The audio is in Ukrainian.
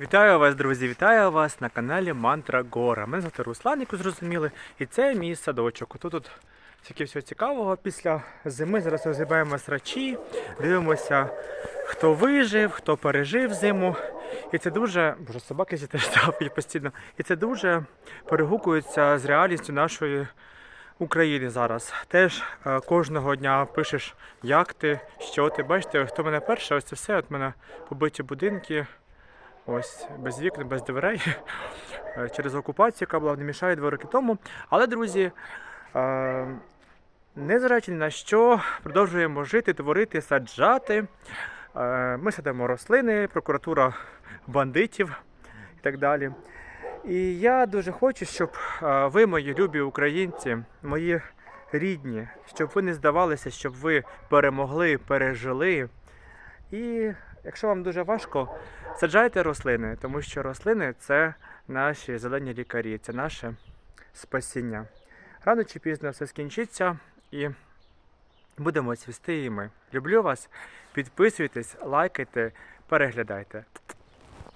Вітаю вас, друзі! Вітаю вас на каналі Мантра Гора. Мене звати Руслан, як ви зрозуміли, і це мій садочок. Тут тут стільки всього цікавого. Після зими зараз розгрібаємо срачі, дивимося, хто вижив, хто пережив зиму. І це дуже. Боже, собаки зі теж тапають постійно. І це дуже перегукується з реальністю нашої України зараз. Теж е, кожного дня пишеш, як ти, що ти. Бачите, хто мене перший, ось це все. От мене побиті будинки. Ось без вікон, без дверей е, через окупацію, яка була не мішає два роки тому. Але, друзі, е, незважаючи на що, продовжуємо жити, творити, саджати. Е, Ми садимо рослини, прокуратура бандитів і так далі. І я дуже хочу, щоб ви, мої любі українці, мої рідні, щоб ви не здавалися, щоб ви перемогли, пережили. І якщо вам дуже важко, саджайте рослини, тому що рослини це наші зелені лікарі, це наше спасіння. Рано чи пізно все скінчиться і будемо цвісти і ми. Люблю вас. Підписуйтесь, лайкайте, переглядайте.